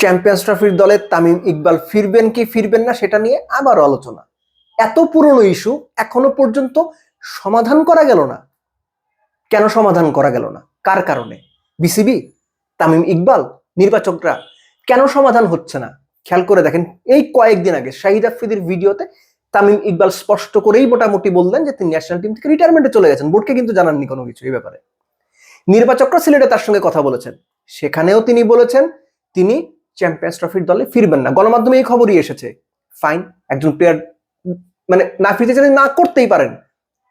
Champions ট্রফির দলে তামিম ইকবাল ফিরবেন কি ফিরবেন না সেটা নিয়ে আবার আলোচনা। এত পুরনো ইস্যু এখনও পর্যন্ত সমাধান করা গেল না। কেন সমাধান করা গেল না? কার কারণে? বিসিবি তামিম ইকবাল, নির্বাচকরা কেন সমাধান হচ্ছে না? খেয়াল করে দেখেন, এই কয়েকদিন আগে শাহিদ আফ্রিদির ভিডিওতে তামিম ইকবাল স্পষ্ট করেই মোটামুটি বললেন যে তিনি ন্যাশনাল টিম থেকে রিটায়ারমেন্টে চলে গেছেন। বোর্ডকে কিন্তু জানাননি কোনো কিছু এই ব্যাপারে। নির্বাচকরা সিলেটে তার সঙ্গে কথা বলেছেন। সেখানেও তিনি বলেছেন, তিনি চ্যাম্পিয়ন্স ট্রফির দলে ফিরবেন না। গণমাধ্যমে এই খবরই এসেছে। ফাইন একজন প্লেয়ার মানে না ফিরতে চাইলে না করতেই পারেন।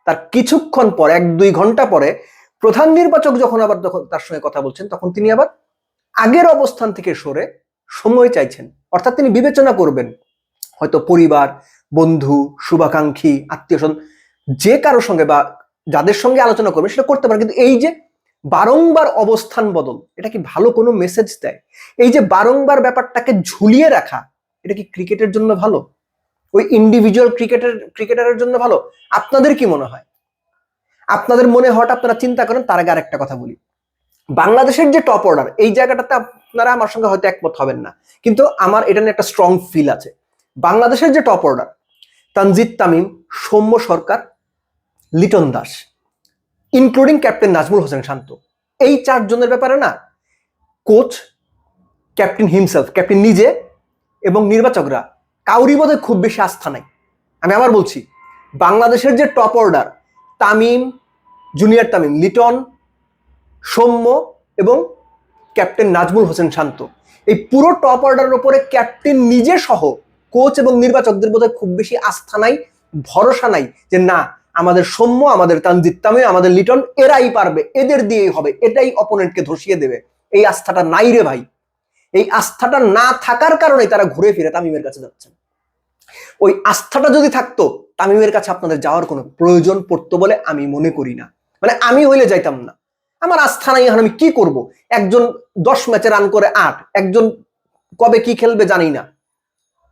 তার কিছুক্ষণ পর, এক দুই ঘণ্টা পরে প্রধান নির্বাচক যখন আবার যখন তার সঙ্গে কথা বলছেন, তখন তিনি আবার আগের অবস্থান থেকে সরে সময় চাইছেন। অর্থাৎ তিনি বিবেচনা করবেন। হয়তো পরিবার, বন্ধু, শুভাকাঙ্ক্ষী, আত্মীয় স্বজন, যে কারোর সঙ্গে বা যাদের সঙ্গে আলোচনা করবেন, সেটা করতে পারেন। কিন্তু এই যে বারংবার অবস্থান বদল, এটা কি ভালো কোনো মেসেজ দেয়? এই যে বারংবার ব্যাপারটাকে ঝুলিয়ে রাখা, এটা কি ক্রিকেটের জন্য ভালো? ওই ইন্ডিভিজুয়াল ক্রিকেটের ক্রিকেটারের জন্য ভালো? আপনাদের কি মনে হয়? আপনাদের মনে হওয়াটা আপনারা চিন্তা করেন, তার আগে আরেকটা কথা বলি। বাংলাদেশের যে টপ অর্ডার এই জায়গাটাতে আপনারা আমার সঙ্গে হয়তো একমত হবেন না। কিন্তু আমার এটা নিয়ে একটা স্ট্রং ফিল আছে। বাংলাদেশের যে top order Tanzid Tamim, Soumya Sarkar, Liton Das. Including captain Najmul Hossain Shanto. এই চারজনের ব্যাপারে না কোচ ক্যাপ্টেন হিমসেলফ ক্যাপ্টেন নিজে এবং নির্বাচকরা কাউরি বোধে খুব বেশি আস্থা নাই। আমি আবার বলছি, বাংলাদেশের যে top order Tamim junior Tamim, Liton, Soumya এবং ক্যাপ্টেন নাজমুল হোসেন শান্ত। এই পুরো টপ অর্ডারের ওপরে ক্যাপ্টেন নিজে সহ কোচ এবং নির্বাচকদের বোধহয় খুব বেশি আস্থা নাই, ভরসা নাই যে না আমাদের সৌম্য, আমাদের তানজিদ তামিম, আমাদের লিটন, এরাই পারবে। এদের দিয়েই হবে। এটাই অপোনেন্টকে ধসিয়ে দেবে। এই আস্থাটা নাই রে ভাই। এই আস্থাটা না থাকার কারণে তারা ঘুরে ফিরে তামিমের কাছে যাচ্ছেন। ওই আস্থাটা যদি থাকতো, তামিমের কাছে আপনাদের যাওয়ার কোনো প্রয়োজন পড়তো বলে আমি মনে করি না। মানে আমি হইলে যাইতাম না। আমার আস্থা নাই, এখন আমি কি করব? একজন দশ ম্যাচে রান করে আট। একজন কবে কি খেলবে জানি না।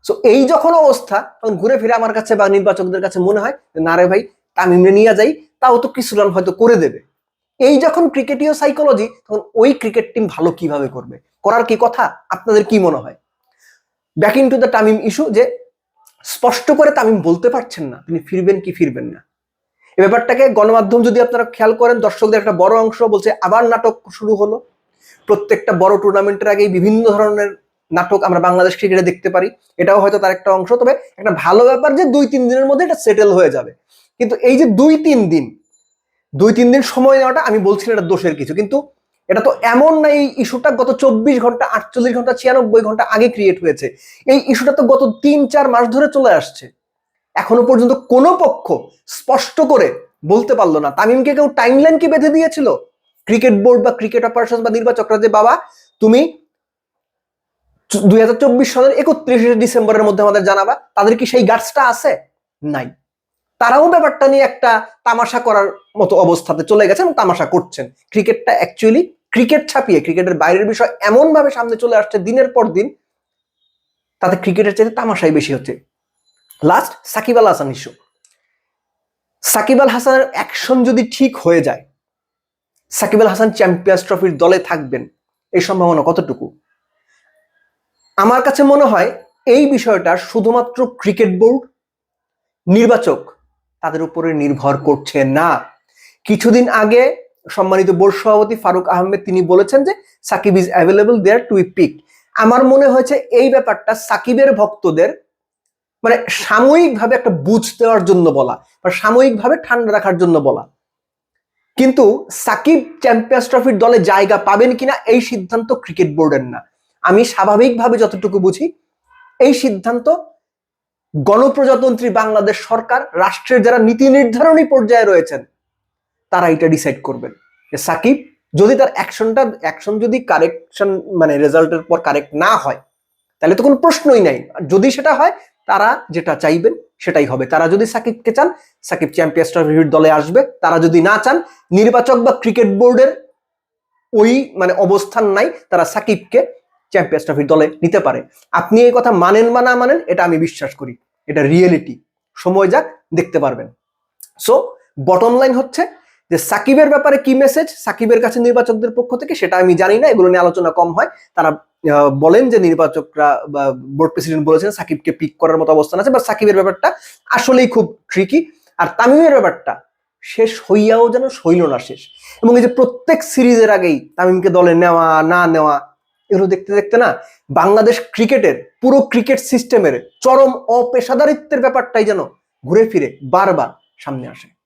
সো এই যখন অবস্থা, তখন ঘুরে ফিরে আমার কাছে বা নির্বাচকদের কাছে মনে হয় না রে ভাই তামিমে নিয়ে যাই, তাও তো কিছু রান হয়তো করে দেবে। এই যখন ক্রিকেটীয় সাইকোলজি তখন ওই ক্রিকেট টিম ভালো কীভাবে করবে? করার কি কথা? আপনাদের কি মনে হয়? Back in to the Tamim issue যে, স্পষ্ট করে তামিম বলতে পারছেন না, তিনি ফিরবেন কি ফিরবেন না। এ ব্যাপারটাকে গণমাধ্যম যদি আপনারা খেয়াল করেন, দর্শকদের একটা বড় অংশ বলছে, আবার নাটক শুরু হলো। প্রত্যেকটা বড় টুর্নামেন্টের আগেই বিভিন্ন ধরনের নাটক আমরা বাংলাদেশ ক্রিকেটে দেখতে পারি। এটাও হয়তো তার একটা অংশ, তবে একটা ভালো ব্যাপার যে দুই তিন দিনের মধ্যে এটা সেটেল হয়ে যাবে। কিন্তু এই যে দুই তিন দিন, দুই তিন দিন সময় নেওয়াটা আমি বলছি না এটা দোষের কিছু, কিন্তু এটা তো এমন না এই ইস্যুটা গত চব্বিশ ঘণ্টা, আটচল্লিশ ঘণ্টা, ছিয়ানব্বই ঘণ্টা আগে ক্রিয়েট হয়েছে। এই ইস্যুটা তো গত তিন চার মাস ধরে চলে আসছে। এখনও পর্যন্ত কোনো পক্ষ স্পষ্ট করে বলতে পারল না। তামিমকে কেউ টাইমলাইন কি বেঁধে দিয়েছিল? ক্রিকেট বোর্ড বা ক্রিকেট অপারেশন বা নির্বাচকরা যে বাবা, তুমি দুই হাজার চব্বিশ সালের একত্রিশে ডিসেম্বরের মধ্যে আমাদের জানাবা, তাদের কি সেই গার্ডসটা আছে? নাই। তারাও ব্যাপারটা নিয়ে একটা তামাশা করার মতো অবস্থাতে চলে গেছেন তামাশা করছেন। ক্রিকেটটা অ্যাকচুয়ালি ক্রিকেট ছাপিয়ে, ক্রিকেটের বাইরের বিষয় এমন ভাবে সামনে চলে আসছে দিনের পর দিন, তাতে ক্রিকেটের চাইতে তামাশাই বেশি হচ্ছে। লাস্ট সাকিব আল হাসান ইস্যু সাকিব আল হাসানের অ্যাকশন যদি ঠিক হয়ে যায়, সাকিব আল হাসান চ্যাম্পিয়ন্স ট্রফির দলে থাকবেন, এই সম্ভাবনা কতটুকু? আমার কাছে মনে হয় এই বিষয়টা শুধুমাত্র ক্রিকেট বোর্ড, নির্বাচক তাদের উপরে নির্ভর করছে না। কিছুদিন আগে সম্মানিত বোর্ড সভাপতি ফারুক আহমেদ তিনি বলেছেন যে, Shakib is available there to pick আমার মনে হয়েছে এই ব্যাপারটা সাকিবের ভক্তদের মানে সাময়িকভাবে একটা বুঝ দেওয়ার জন্য বলা, বা সাময়িকভাবে ঠান্ডা রাখার জন্য বলা। কিন্তু সাকিব চ্যাম্পিয়ন্স ট্রফির দলে জায়গা পাবেন কিনা এই সিদ্ধান্ত ক্রিকেট বোর্ডের না। আমি স্বাভাবিকভাবে যতটুকু বুঝি, এই সিদ্ধান্ত গণপ্রজাতন্ত্রী বাংলাদেশ সরকার, রাষ্ট্রের যারা নীতি নির্ধারণী পর্যায়ে রয়েছেন, তারা এটা ডিসাইড করবেন। যে সাকিব, যদি তার অ্যাকশনটা অ্যাকশন যদি কারেকশন মানে রেজাল্টের পর কারেক্ট না হয়, তাহলে তো কোনো প্রশ্নই নাই। যদি সেটা হয়, তারা যেটা চাইবেন, সেটাই হবে। তারা যদি সাকিবকে চান, সাকিব চ্যাম্পিয়ন্স ট্রফির দলে আসবে। তারা যদি না চান, নির্বাচক বা ক্রিকেট বোর্ডের ওই মানে অবস্থান নাই, তারা সাকিবকে চ্যাম্পিয়ন্স ট্রফির দলে নিতে পারে। আপনি এই কথা মানেন বা না মানেন, এটা আমি বিশ্বাস করি। এটা রিয়েলিটি সময় যাক, দেখতে পারবেন। সো বটম লাইন হচ্ছে যে সাকিবের ব্যাপারে কি মেসেজ সাকিবের কাছে নির্বাচকদের পক্ষ থেকে সেটা আমি জানি না, এগুলো নিয়ে আলোচনা কম হয়। তারা বলেন যে নির্বাচকরা বা বোর্ড প্রেসিডেন্ট বলেছেন সাকিবকে পিক করার মতো অবস্থান আছে বা সাকিবের ব্যাপারটা আসলেই খুব ট্রিকি আর তামিমের ব্যাপারটা, শেষ হইয়াও যেন শৈল না শেষ। এবং এই যে প্রত্যেক সিরিজের আগেই তামিমকে দলে নেওয়া, না নেওয়া এগুলো দেখতে দেখতে না বাংলাদেশ ক্রিকেটের পুরো ক্রিকেট সিস্টেমের চরম অপেশাদারিত্বের ব্যাপারটাই যেন ঘুরে ফিরে বারবার সামনে আসে।